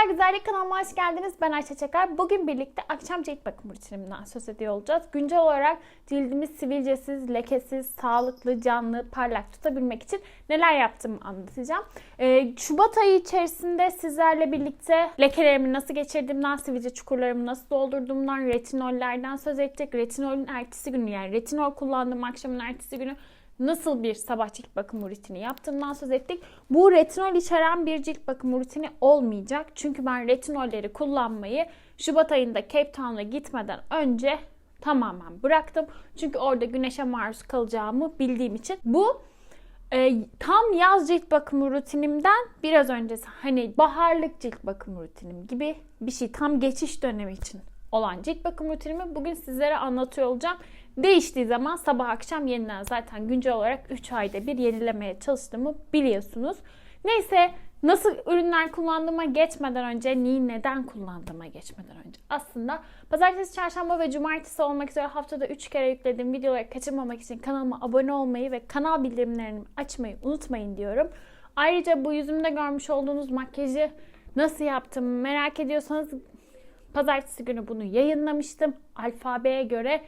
Merhabalar güzellik kanalıma hoş geldiniz. Ben Ayşe Çakar. Bugün birlikte akşam cilt bakım rutinimden söz ediyor olacağız. Güncel olarak cildimiz sivilcesiz, lekesiz, sağlıklı, canlı, parlak tutabilmek için neler yaptığımı anlatacağım. Ee, Şubat ayı içerisinde sizlerle birlikte lekelerimi nasıl geçirdiğimden, sivilce çukurlarımı nasıl doldurduğumdan, retinollerden söz edecek. Retinolün ertesi günü yani retinol kullandığım akşamın ertesi günü nasıl bir sabah cilt bakım rutini yaptığımdan söz ettik. Bu retinol içeren bir cilt bakım rutini olmayacak. Çünkü ben retinolleri kullanmayı Şubat ayında Cape Town'a gitmeden önce tamamen bıraktım. Çünkü orada güneşe maruz kalacağımı bildiğim için. Bu e, tam yaz cilt bakımı rutinimden biraz öncesi hani baharlık cilt bakım rutinim gibi bir şey. Tam geçiş dönemi için olan cilt bakım rutinimi bugün sizlere anlatıyor olacağım. Değiştiği zaman sabah akşam yeniden zaten güncel olarak 3 ayda bir yenilemeye çalıştığımı biliyorsunuz. Neyse nasıl ürünler kullandığıma geçmeden önce, neyi neden kullandığıma geçmeden önce. Aslında pazartesi, çarşamba ve cumartesi olmak üzere haftada 3 kere yüklediğim videoları kaçırmamak için kanalıma abone olmayı ve kanal bildirimlerini açmayı unutmayın diyorum. Ayrıca bu yüzümde görmüş olduğunuz makyajı nasıl yaptım merak ediyorsanız pazartesi günü bunu yayınlamıştım. Alfabeye göre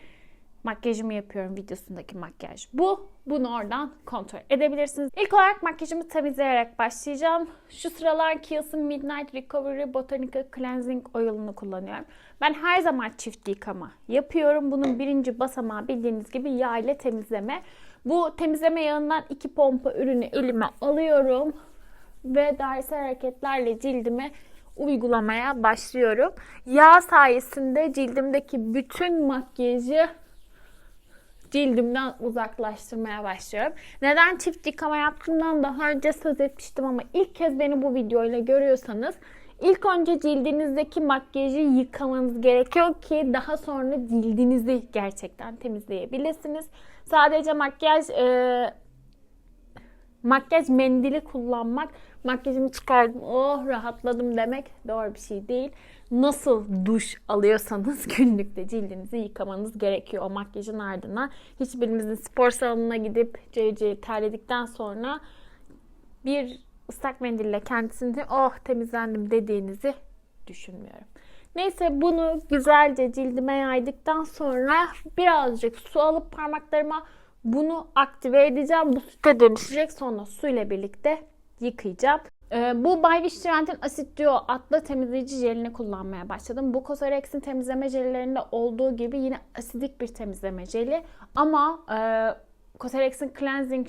makyajımı yapıyorum videosundaki makyaj bu. Bunu oradan kontrol edebilirsiniz. İlk olarak makyajımı temizleyerek başlayacağım. Şu sıralar Kiehl's'ın Midnight Recovery Botanical Cleansing Oil'unu kullanıyorum. Ben her zaman çift yıkama yapıyorum. Bunun birinci basamağı bildiğiniz gibi yağ ile temizleme. Bu temizleme yağından iki pompa ürünü elime alıyorum. Ve dairesel hareketlerle cildime uygulamaya başlıyorum. Yağ sayesinde cildimdeki bütün makyajı cildimden uzaklaştırmaya başlıyorum. Neden çift yıkama yaptığımdan daha önce söz etmiştim ama ilk kez beni bu videoyla görüyorsanız ilk önce cildinizdeki makyajı yıkamanız gerekiyor ki daha sonra cildinizi gerçekten temizleyebilirsiniz. Sadece makyaj e, makyaj mendili kullanmak, makyajımı çıkardım, oh rahatladım demek doğru bir şey değil. Nasıl duş alıyorsanız günlükte cildinizi yıkamanız gerekiyor o makyajın ardından. Hiçbirimizin spor salonuna gidip CC terledikten sonra bir ıslak mendille kendisini oh temizlendim dediğinizi düşünmüyorum. Neyse bunu güzelce cildime yaydıktan sonra birazcık su alıp parmaklarıma bunu aktive edeceğim. Bu süte dönüşecek. Sonra suyla birlikte yıkayacağım. Ee, bu Bay Wish Trend'in Acid Duo adlı temizleyici jelini kullanmaya başladım. Bu Cosrx'in temizleme jellerinde olduğu gibi yine asidik bir temizleme jeli. Ama e, Cosrx'in Cleansing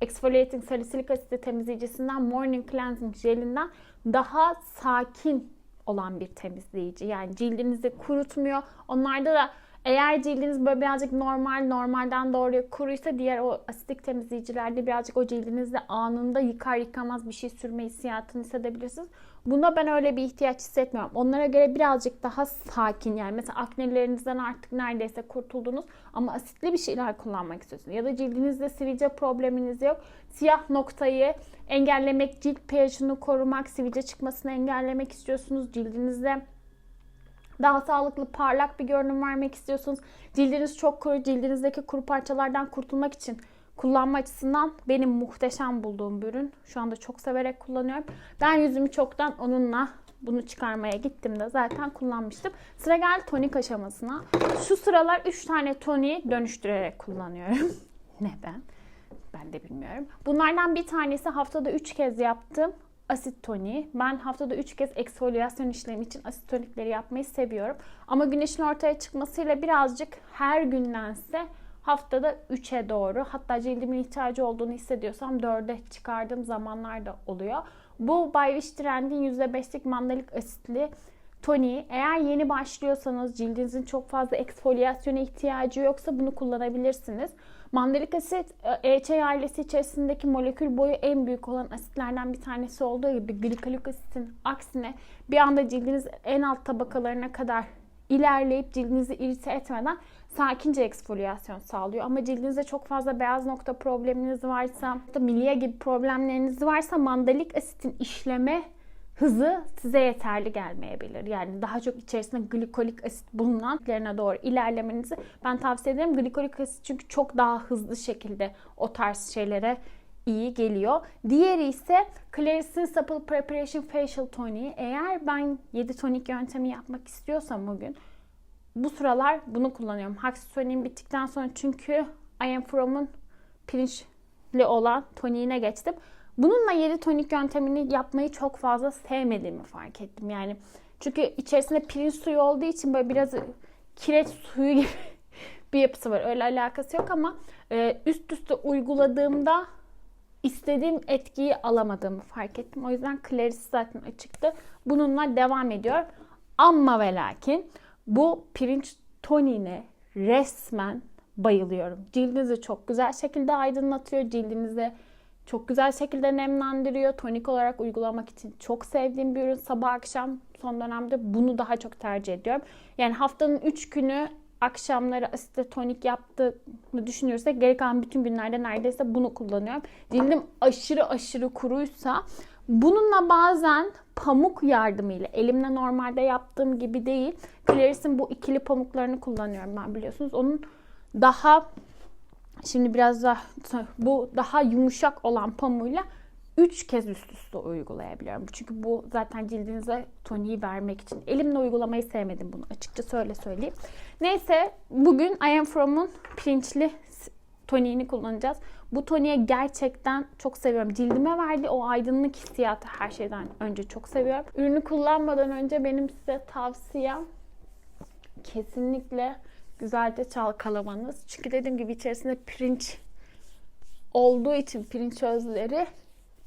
Exfoliating Salicylic Asit temizleyicisinden Morning Cleansing jelinden daha sakin olan bir temizleyici. Yani cildinizi kurutmuyor. Onlarda da eğer cildiniz böyle birazcık normal, normalden doğruya kuruysa diğer o asidik temizleyicilerde birazcık o cildinizde anında yıkar yıkamaz bir şey sürme hissiyatını hissedebilirsiniz. Bunda ben öyle bir ihtiyaç hissetmiyorum. Onlara göre birazcık daha sakin yani mesela aknelerinizden artık neredeyse kurtuldunuz ama asitli bir şeyler kullanmak istiyorsunuz. Ya da cildinizde sivilce probleminiz yok. Siyah noktayı engellemek, cilt pH'ini korumak, sivilce çıkmasını engellemek istiyorsunuz. Cildinizde daha sağlıklı, parlak bir görünüm vermek istiyorsunuz. Cildiniz çok kuru, cildinizdeki kuru parçalardan kurtulmak için kullanma açısından benim muhteşem bulduğum bir ürün. Şu anda çok severek kullanıyorum. Ben yüzümü çoktan onunla bunu çıkarmaya gittim de zaten kullanmıştım. Sıra geldi tonik aşamasına. Şu sıralar 3 tane toniği dönüştürerek kullanıyorum. Neden? Ben de bilmiyorum. Bunlardan bir tanesi haftada 3 kez yaptım asit toniği. Ben haftada 3 kez eksfolyasyon işlemi için asit tonikleri yapmayı seviyorum. Ama güneşin ortaya çıkmasıyla birazcık her gündense haftada 3'e doğru hatta cildimin ihtiyacı olduğunu hissediyorsam 4'e çıkardığım zamanlar da oluyor. Bu Bay Wish Trend'in %5'lik mandalik asitli toniği. Eğer yeni başlıyorsanız cildinizin çok fazla eksfolyasyona ihtiyacı yoksa bunu kullanabilirsiniz. Mandalik asit EÇ ailesi içerisindeki molekül boyu en büyük olan asitlerden bir tanesi olduğu gibi glikolik asitin aksine bir anda cildiniz en alt tabakalarına kadar ilerleyip cildinizi irite etmeden sakince eksfolyasyon sağlıyor. Ama cildinizde çok fazla beyaz nokta probleminiz varsa, milye gibi problemleriniz varsa mandalik asitin işleme hızı size yeterli gelmeyebilir. Yani daha çok içerisinde glikolik asit bulunanlarına doğru ilerlemenizi ben tavsiye ederim. Glikolik asit çünkü çok daha hızlı şekilde o tarz şeylere iyi geliyor. Diğeri ise Claris'in Supple Preparation Facial Tonic. Eğer ben 7 tonik yöntemi yapmak istiyorsam bugün bu sıralar bunu kullanıyorum. Haxi toniğim bittikten sonra çünkü I am from'un pirinçli olan toniğine geçtim. Bununla 7 tonik yöntemini yapmayı çok fazla sevmediğimi fark ettim. Yani çünkü içerisinde pirinç suyu olduğu için böyle biraz kireç suyu gibi bir yapısı var. Öyle alakası yok ama e, üst üste uyguladığımda istediğim etkiyi alamadığımı fark ettim. O yüzden Claris zaten açıktı. Bununla devam ediyor. Ama ve lakin bu pirinç tonine resmen bayılıyorum. Cildinizi çok güzel şekilde aydınlatıyor. Cildinizi çok güzel şekilde nemlendiriyor. Tonik olarak uygulamak için çok sevdiğim bir ürün. Sabah akşam son dönemde bunu daha çok tercih ediyorum. Yani haftanın 3 günü akşamları asitli tonik yaptığını düşünürsek geri kalan bütün günlerde neredeyse bunu kullanıyorum. Cildim aşırı aşırı kuruysa bununla bazen pamuk yardımıyla elimle normalde yaptığım gibi değil. Claris'in bu ikili pamuklarını kullanıyorum ben biliyorsunuz. Onun daha şimdi biraz daha bu daha yumuşak olan pamuğuyla 3 kez üst üste uygulayabiliyorum. Çünkü bu zaten cildinize toniği vermek için. Elimle uygulamayı sevmedim bunu açıkça öyle söyleyeyim. Neyse bugün I Am From'un pirinçli toniğini kullanacağız. Bu toniğe gerçekten çok seviyorum. Cildime verdiği o aydınlık hissiyatı her şeyden önce çok seviyorum. Ürünü kullanmadan önce benim size tavsiyem kesinlikle güzelce çalkalamanız. Çünkü dediğim gibi içerisinde pirinç olduğu için pirinç özleri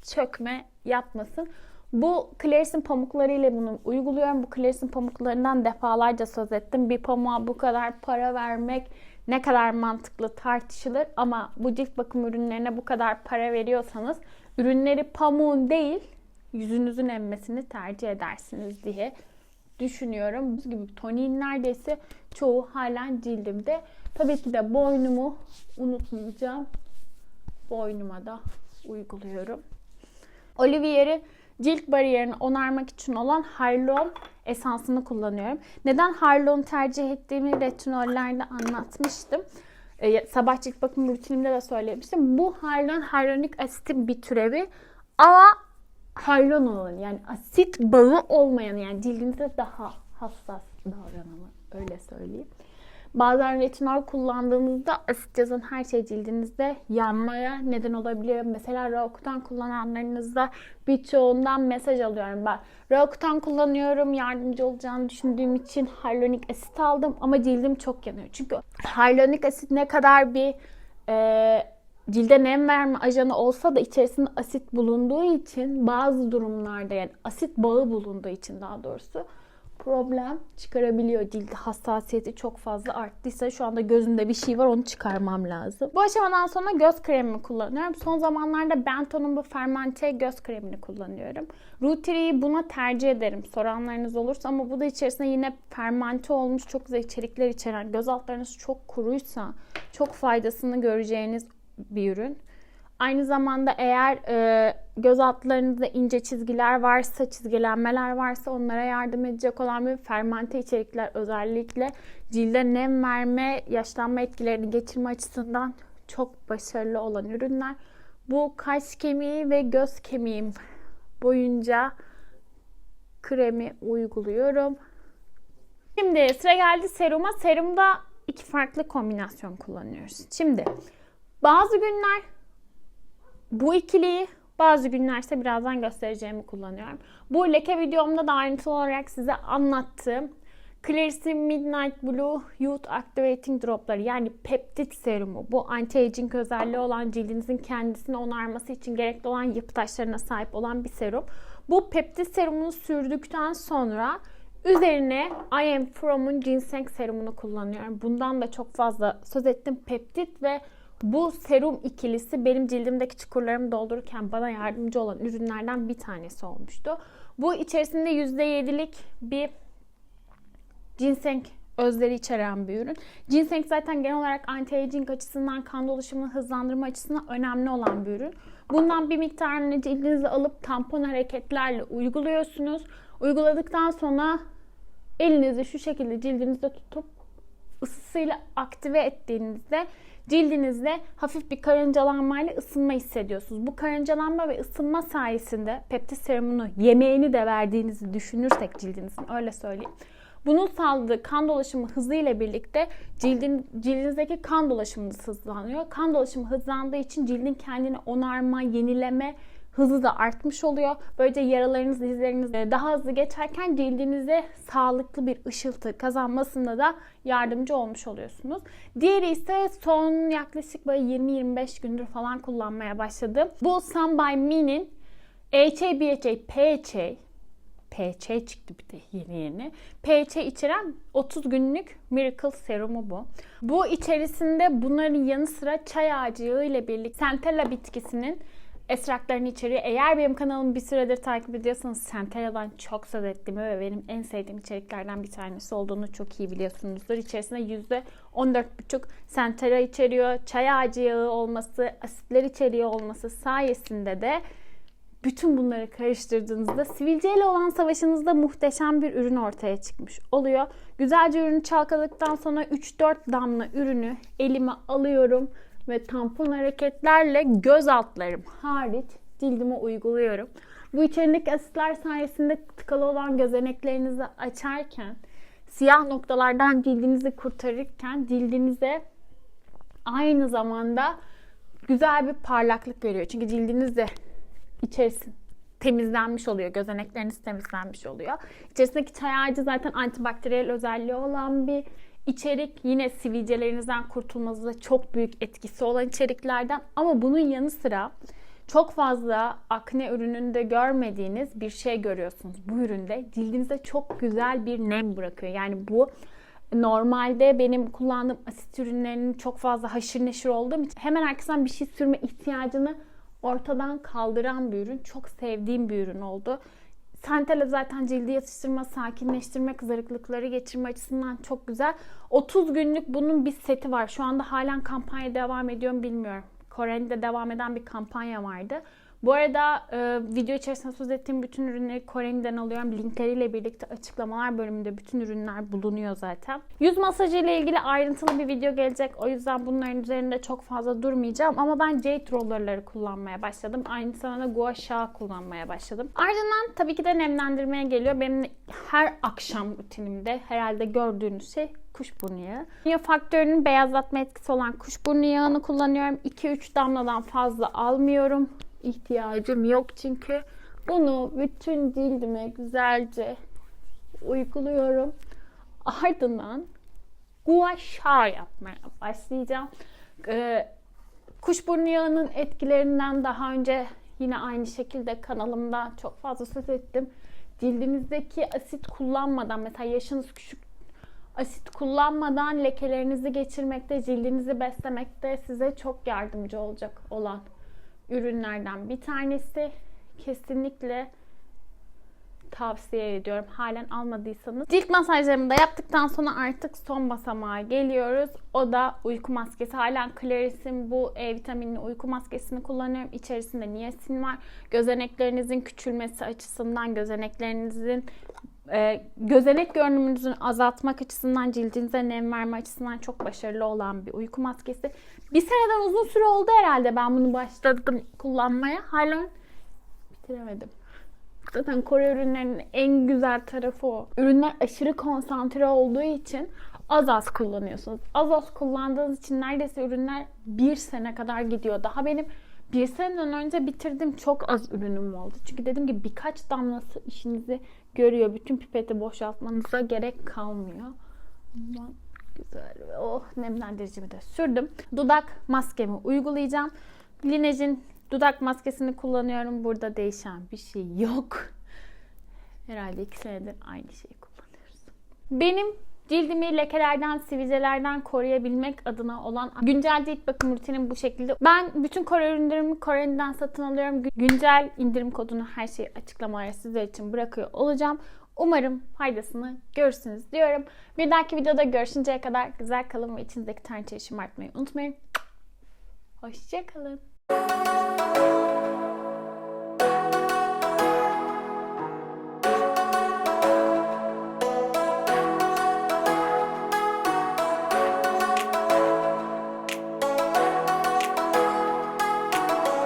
çökme yapmasın. Bu Claris'in pamuklarıyla bunu uyguluyorum. Bu Claris'in pamuklarından defalarca söz ettim. Bir pamuğa bu kadar para vermek ne kadar mantıklı tartışılır ama bu cilt bakım ürünlerine bu kadar para veriyorsanız ürünleri pamuğun değil yüzünüzün emmesini tercih edersiniz diye düşünüyorum. Bu gibi toniğin neredeyse çoğu halen cildimde. Tabii ki de boynumu unutmayacağım. Boynuma da uyguluyorum. Olivier'i cilt bariyerini onarmak için olan Hyalon esansını kullanıyorum. Neden Hyalon tercih ettiğimi retinollerde anlatmıştım. Ee, sabah cilt bakım rutinimde de söylemiştim. Bu Hyalon hyaluronik asitin bir türevi ama Hyalon olan yani asit bağı olmayan yani cildinize daha hassas davrananı öyle söyleyeyim. Bazen retinol kullandığınızda asit yazan her şey cildinizde yanmaya neden olabiliyor. Mesela Roacutan kullananlarınızda birçoğundan mesaj alıyorum ben. Roacutan kullanıyorum, yardımcı olacağını düşündüğüm için hyaluronik asit aldım ama cildim çok yanıyor. Çünkü hyaluronik asit ne kadar bir e, cilde nem verme ajanı olsa da içerisinde asit bulunduğu için bazı durumlarda yani asit bağı bulunduğu için daha doğrusu problem çıkarabiliyor. Cilt hassasiyeti çok fazla arttıysa şu anda gözümde bir şey var onu çıkarmam lazım. Bu aşamadan sonra göz kremimi kullanıyorum. Son zamanlarda Benton'un bu fermente göz kremini kullanıyorum. Ruteri'yi buna tercih ederim soranlarınız olursa ama bu da içerisinde yine fermente olmuş çok güzel içerikler içeren göz altlarınız çok kuruysa çok faydasını göreceğiniz bir ürün. Aynı zamanda eğer e, göz altlarınızda ince çizgiler varsa, çizgilenmeler varsa onlara yardım edecek olan bir fermente içerikler özellikle cilde nem verme, yaşlanma etkilerini geçirme açısından çok başarılı olan ürünler. Bu kaş kemiği ve göz kemiğim boyunca kremi uyguluyorum. Şimdi sıra geldi seruma. Serumda iki farklı kombinasyon kullanıyoruz. Şimdi bazı günler bu ikiliyi bazı günlerse birazdan göstereceğimi kullanıyorum. Bu leke videomda da ayrıntılı olarak size anlattığım Claris'in Midnight Blue Youth Activating Dropları yani peptit serumu. Bu anti-aging özelliği olan cildinizin kendisini onarması için gerekli olan yapı taşlarına sahip olan bir serum. Bu peptit serumunu sürdükten sonra üzerine I Am From'un ginseng serumunu kullanıyorum. Bundan da çok fazla söz ettim. Peptit ve bu serum ikilisi benim cildimdeki çukurlarımı doldururken bana yardımcı olan ürünlerden bir tanesi olmuştu. Bu içerisinde %7'lik bir ginseng özleri içeren bir ürün. Ginseng zaten genel olarak anti-aging açısından kan dolaşımını hızlandırma açısından önemli olan bir ürün. Bundan bir miktarını cildinize alıp tampon hareketlerle uyguluyorsunuz. Uyguladıktan sonra elinizi şu şekilde cildinizde tutup ısısıyla aktive ettiğinizde cildinizde hafif bir karıncalanmayla ısınma hissediyorsunuz. Bu karıncalanma ve ısınma sayesinde peptit serumunu yemeğini de verdiğinizi düşünürsek cildinizin öyle söyleyeyim. Bunun sağladığı kan dolaşımı hızıyla birlikte cildin, cildinizdeki kan dolaşımınız hızlanıyor. Kan dolaşımı hızlandığı için cildin kendini onarma, yenileme hızı da artmış oluyor. Böylece yaralarınız, izleriniz daha hızlı geçerken cildinize sağlıklı bir ışıltı kazanmasında da yardımcı olmuş oluyorsunuz. Diğeri ise son yaklaşık böyle 20-25 gündür falan kullanmaya başladım. Bu Sun by Me'nin HA, BHA, PHA PH çıktı bir de yeni yeni. PH içeren 30 günlük Miracle serumu bu. Bu içerisinde bunların yanı sıra çay ağacı ile birlikte Centella bitkisinin esraklarını içeriyor. Eğer benim kanalımı bir süredir takip ediyorsanız Centella'dan çok söz ettiğimi ve benim en sevdiğim içeriklerden bir tanesi olduğunu çok iyi biliyorsunuzdur. İçerisinde %14,5 Centella içeriyor. Çay ağacı yağı olması, asitler içeriyor olması sayesinde de bütün bunları karıştırdığınızda sivilceyle olan savaşınızda muhteşem bir ürün ortaya çıkmış oluyor. Güzelce ürünü çalkaladıktan sonra 3-4 damla ürünü elime alıyorum ve tampon hareketlerle göz altlarım hariç cildime uyguluyorum. Bu içerindeki asitler sayesinde tıkalı olan gözeneklerinizi açarken, siyah noktalardan cildinizi kurtarırken cildinize aynı zamanda güzel bir parlaklık veriyor. Çünkü cildiniz de içerisi temizlenmiş oluyor. Gözenekleriniz temizlenmiş oluyor. İçerisindeki çay ağacı zaten antibakteriyel özelliği olan bir içerik. Yine sivilcelerinizden kurtulmanıza çok büyük etkisi olan içeriklerden. Ama bunun yanı sıra çok fazla akne ürününde görmediğiniz bir şey görüyorsunuz. Bu üründe cildinize çok güzel bir nem bırakıyor. Yani bu normalde benim kullandığım asit ürünlerinin çok fazla haşır neşir olduğum için hemen herkesten bir şey sürme ihtiyacını ortadan kaldıran bir ürün. Çok sevdiğim bir ürün oldu. Centella zaten cildi yatıştırma, sakinleştirme, kızarıklıkları geçirme açısından çok güzel. 30 günlük bunun bir seti var. Şu anda halen kampanya devam ediyor bilmiyorum. Kore'de devam eden bir kampanya vardı. Bu arada e, video içerisinde söz ettiğim bütün ürünleri Kore'den alıyorum. Linkleriyle birlikte açıklamalar bölümünde bütün ürünler bulunuyor zaten. Yüz masajı ile ilgili ayrıntılı bir video gelecek. O yüzden bunların üzerinde çok fazla durmayacağım. Ama ben Jade Roller'ları kullanmaya başladım. Aynı zamanda Gua Sha kullanmaya başladım. Ardından tabii ki de nemlendirmeye geliyor. Benim her akşam rutinimde herhalde gördüğünüz şey kuşburnu yağı. Banyo faktörünün beyazlatma etkisi olan kuşburnu yağını kullanıyorum. 2-3 damladan fazla almıyorum ihtiyacım yok çünkü bunu bütün cildime güzelce uyguluyorum. Ardından gua sha yapmaya başlayacağım. Ee, kuşburnu yağının etkilerinden daha önce yine aynı şekilde kanalımda çok fazla söz ettim. Cildinizdeki asit kullanmadan mesela yaşınız küçük asit kullanmadan lekelerinizi geçirmekte, cildinizi beslemekte size çok yardımcı olacak olan ürünlerden bir tanesi. Kesinlikle tavsiye ediyorum. Halen almadıysanız. Cilt masajlarımı da yaptıktan sonra artık son basamağa geliyoruz. O da uyku maskesi. Halen Claris'in bu E vitaminli uyku maskesini kullanıyorum. İçerisinde niyasin var. Gözeneklerinizin küçülmesi açısından, gözeneklerinizin e, gözenek görünümünüzü azaltmak açısından, cildinize nem verme açısından çok başarılı olan bir uyku maskesi. Bir seneden uzun süre oldu herhalde ben bunu başladım kullanmaya. Hala bitiremedim. Zaten Kore ürünlerinin en güzel tarafı o. Ürünler aşırı konsantre olduğu için az az kullanıyorsunuz. Az az kullandığınız için neredeyse ürünler bir sene kadar gidiyor. Daha benim bir seneden önce bitirdim çok az ürünüm oldu. Çünkü dedim ki birkaç damlası işinizi görüyor. Bütün pipeti boşaltmanıza gerek kalmıyor. Aman güzel. Oh nemlendiricimi de sürdüm. Dudak maskemi uygulayacağım. Linej'in dudak maskesini kullanıyorum. Burada değişen bir şey yok. Herhalde iki senedir aynı şeyi kullanıyoruz. Benim Cildimi lekelerden, sivilcelerden koruyabilmek adına olan güncel cilt bakım rutinim bu şekilde. Ben bütün Kore ürünlerimi Kore'den satın alıyorum. Güncel indirim kodunu her şeyi açıklamalara sizler için bırakıyor olacağım. Umarım faydasını görürsünüz diyorum. Bir dahaki videoda görüşünceye kadar güzel kalın ve içinizdeki tarçayı şımartmayı unutmayın. Hoşçakalın. Música